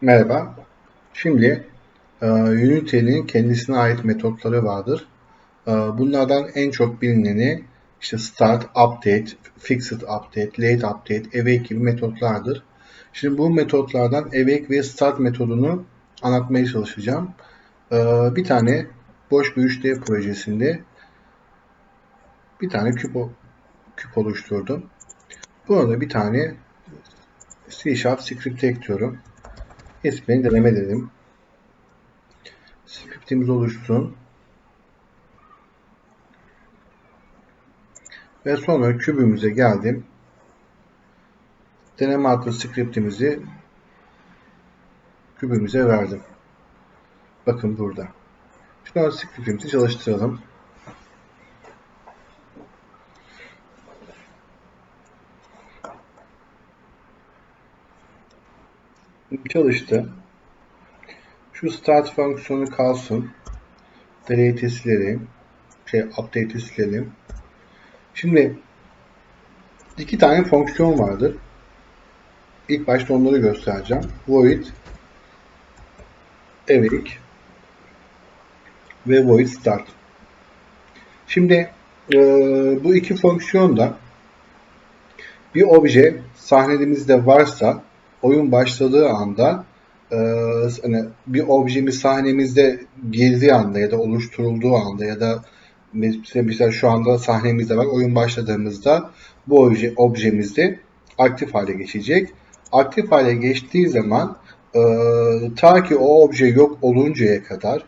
Merhaba. Şimdi e, Unity'nin kendisine ait metotları vardır. E, bunlardan en çok bilineni işte start, update, fixed update, late update, awake gibi metotlardır. Şimdi bu metotlardan awake ve start metodunu anlatmaya çalışacağım. E, bir tane boş bir 3D projesinde bir tane küp, küp oluşturdum. Burada bir tane C Sharp script ekliyorum. İsmini deneme dedim. Scriptimiz oluşsun. Ve sonra kübümüze geldim. Deneme adlı scriptimizi kübümüze verdim. Bakın burada. Şimdi scriptimizi çalıştıralım. Çalıştı. Şu start fonksiyonu kalsın. Delete'i silelim. Şey, update'i silelim. Şimdi iki tane fonksiyon vardır. İlk başta onları göstereceğim. Void awake ve void start. Hani e, bu iki fonksiyon da bir obje sahnemizde varsa oyun başladığı anda e, hani bir objemiz sahnemizde girdiği anda ya da oluşturulduğu anda ya da mesela, şu anda sahnemizde var oyun başladığımızda bu obje, objemizde aktif hale geçecek. Aktif hale geçtiği zaman e, ta ki o obje yok oluncaya kadar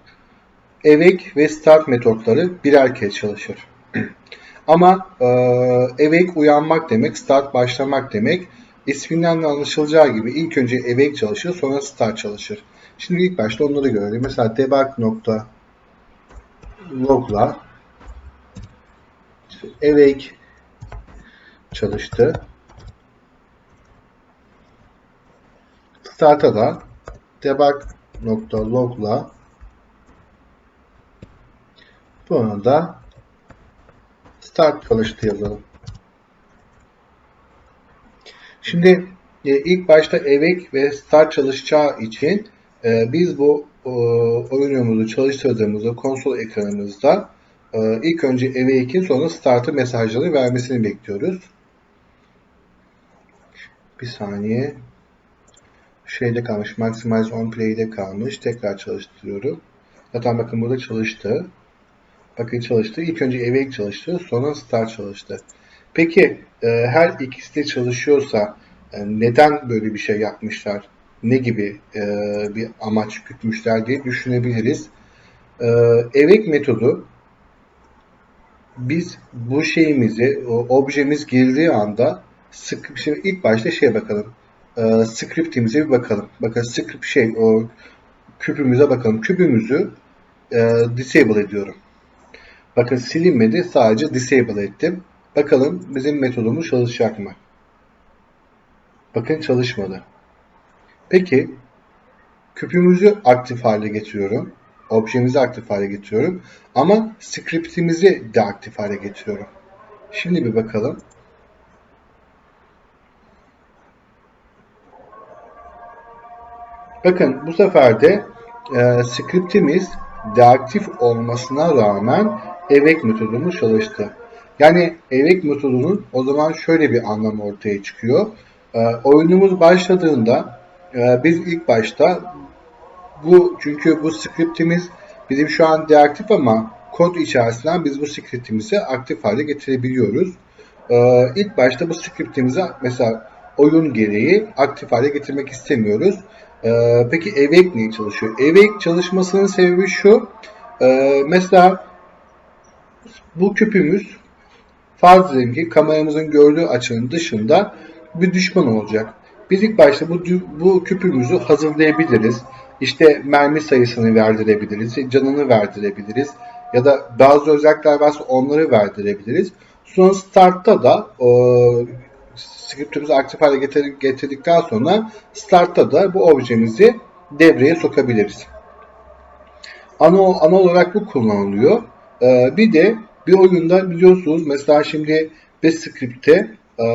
awake ve start metotları birer kez çalışır. Ama e, awake uyanmak demek, start başlamak demek. İsminden de anlaşılacağı gibi ilk önce awake çalışır, sonra start çalışır. Şimdi ilk başta onları görelim. Mesela debug nokta log'la awake çalıştı. Start'a da debug nokta log'la sonra da start çalıştı yazalım. Şimdi e, ilk başta awake ve start çalışacağı için e, biz bu e, oyunumuzu çalıştırdığımızda konsol ekranımızda e, ilk önce awake'in sonra start'ı mesajları vermesini bekliyoruz. Bir saniye. Şeyde kalmış. Maximize on play'de kalmış. Tekrar çalıştırıyorum. Zaten bakın burada çalıştı. Bakın çalıştı. İlk önce awake çalıştı. Sonra start çalıştı. Peki e, her ikisi de çalışıyorsa e, neden böyle bir şey yapmışlar? Ne gibi e, bir amaç gütmüşler diye düşünebiliriz. E, awake metodu biz bu şeyimizi, o objemiz girdiği anda şimdi ilk başta şeye bakalım. E, scriptimize bir bakalım. Bakın script şey o küpümüze bakalım. Küpümüzü e, disable ediyorum. Bakın silinmedi. Sadece disable ettim. Bakalım bizim metodumuz çalışacak mı? Bakın çalışmadı. Peki küpümüzü aktif hale getiriyorum. Objemizi aktif hale getiriyorum. Ama scriptimizi de aktif hale getiriyorum. Şimdi bir bakalım. Bakın bu sefer de e, scriptimiz deaktif olmasına rağmen awake metodumuz çalıştı. Yani awake metodunun o zaman şöyle bir anlamı ortaya çıkıyor. E, oyunumuz başladığında e, biz ilk başta bu çünkü bu scriptimiz bizim şu an deaktif ama kod içerisinden biz bu scriptimizi aktif hale getirebiliyoruz. E, ilk başta bu scriptimizi mesela oyun gereği aktif hale getirmek istemiyoruz. Ee, peki awake niye çalışıyor? Awake çalışmasının sebebi şu. Ee, mesela bu küpümüz farz ki kameramızın gördüğü açının dışında bir düşman olacak. Biz ilk başta bu, bu küpümüzü hazırlayabiliriz. İşte mermi sayısını verdirebiliriz, canını verdirebiliriz ya da bazı özellikler varsa onları verdirebiliriz. Sonra startta da o, scriptimizi aktif hale getir, getirdikten sonra startta da bu objemizi devreye sokabiliriz. Ana, ana olarak bu kullanılıyor. Ee, bir de bir oyunda biliyorsunuz mesela şimdi bir script'te e,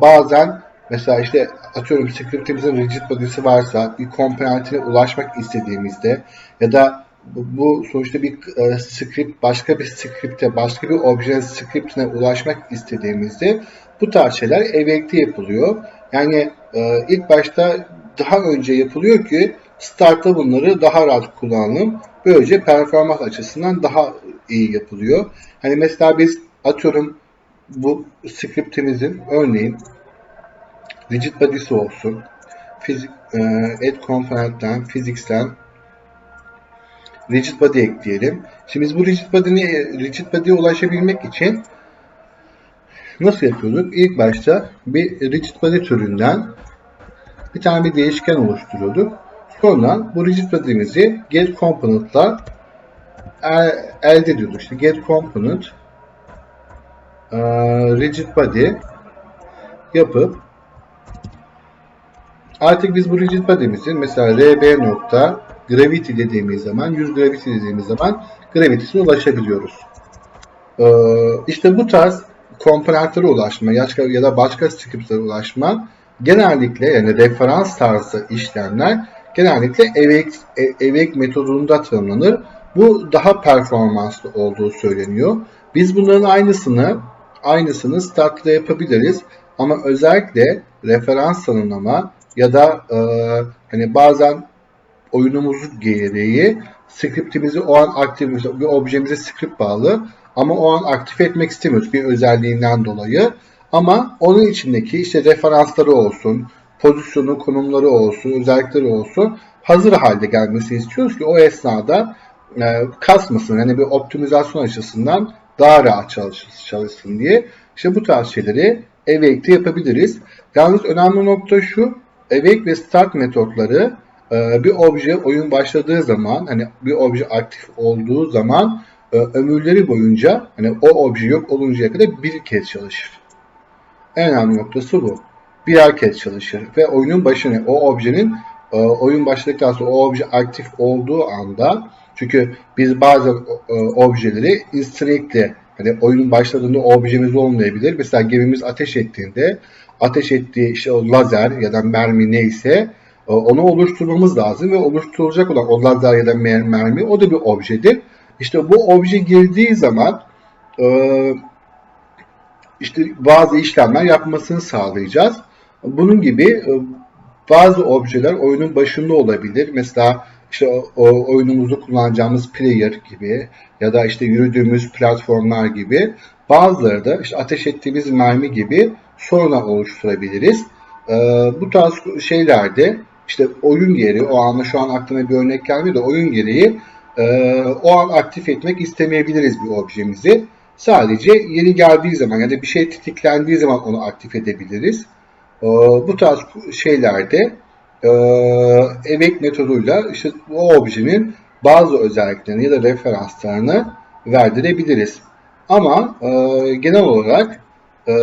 bazen Mesela işte atıyorum scriptimizin rigid body'si varsa bir komponentine ulaşmak istediğimizde ya da bu, sonuçta bir e, script başka bir script'e başka bir objenin scriptine ulaşmak istediğimizde bu tarz şeyler eve'de yapılıyor. Yani e, ilk başta daha önce yapılıyor ki startta bunları daha rahat kullanalım. Böylece performans açısından daha iyi yapılıyor. Hani mesela biz atıyorum bu scriptimizin örneğin rigid body'si olsun. Fizik, e, add component'ten, physicsten rigid body ekleyelim. Şimdi biz bu rigid body'ye rigid body'ye ulaşabilmek için nasıl yapıyorduk? İlk başta bir rigid body türünden bir tane bir değişken oluşturuyorduk. Sonra bu rigid body'mizi get component'la elde ediyorduk. İşte get component e, rigid body yapıp artık biz bu rigid body'mizin mesela rb nokta gravity dediğimiz zaman 100 gravity dediğimiz zaman gravity'sine ulaşabiliyoruz. Ee, işte bu tarz komponentlere ulaşma ya da başka scriptlere ulaşma genellikle yani referans tarzı işlemler genellikle evek, evek metodunda tanımlanır. Bu daha performanslı olduğu söyleniyor. Biz bunların aynısını aynısını Stark'ta yapabiliriz. Ama özellikle referans tanımlama ya da e, hani bazen oyunumuzun gereği scriptimizi o an aktif bir objemize script bağlı ama o an aktif etmek istemiyoruz bir özelliğinden dolayı. Ama onun içindeki işte referansları olsun, pozisyonu, konumları olsun, özellikleri olsun hazır halde gelmesi istiyoruz ki o esnada e, kasmasın. Yani bir optimizasyon açısından daha rahat çalışsın, çalışsın diye. İşte bu tarz şeyleri Awake'de yapabiliriz. Yalnız önemli nokta şu, Awake ve Start metotları e, bir obje oyun başladığı zaman, hani bir obje aktif olduğu zaman e, ömürleri boyunca hani o obje yok oluncaya kadar bir kez çalışır. En önemli noktası bu. Birer kez çalışır ve oyunun başını o objenin e, oyun başladıktan sonra o obje aktif olduğu anda çünkü biz bazen e, objeleri instantly hani oyunun başladığında objemiz olmayabilir. Mesela gemimiz ateş ettiğinde ateş ettiği işte o lazer ya da mermi neyse e, onu oluşturmamız lazım ve oluşturulacak olan o lazer ya da mermi o da bir objedir. İşte bu obje girdiği zaman e, işte bazı işlemler yapmasını sağlayacağız. Bunun gibi e, bazı objeler oyunun başında olabilir. Mesela işte o, o oyunumuzda kullanacağımız player gibi ya da işte yürüdüğümüz platformlar gibi bazıları da işte ateş ettiğimiz mermi gibi sonradan oluşturabiliriz. Ee, bu tarz şeylerde işte oyun gereği o anda şu an aklıma bir örnek gelmiyor da oyun gereği e, o an aktif etmek istemeyebiliriz bir objemizi. Sadece yeni geldiği zaman ya da bir şey tetiklendiği zaman onu aktif edebiliriz. E, bu tarz şeylerde e, evek metoduyla işte o objenin bazı özelliklerini ya da referanslarını verdirebiliriz. Ama e, genel olarak e,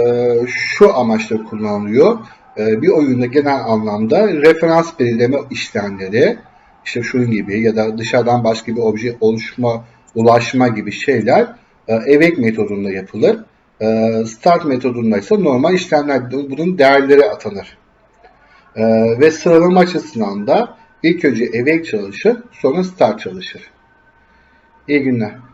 şu amaçla kullanılıyor. Bir oyunda genel anlamda referans belirleme işlemleri işte şunun gibi ya da dışarıdan başka bir obje oluşma, ulaşma gibi şeyler evek metodunda yapılır. E, start metodunda ise normal işlemler bunun değerleri atanır. E, ve sıralama açısından da ilk önce evek çalışır, sonra start çalışır. İyi günler.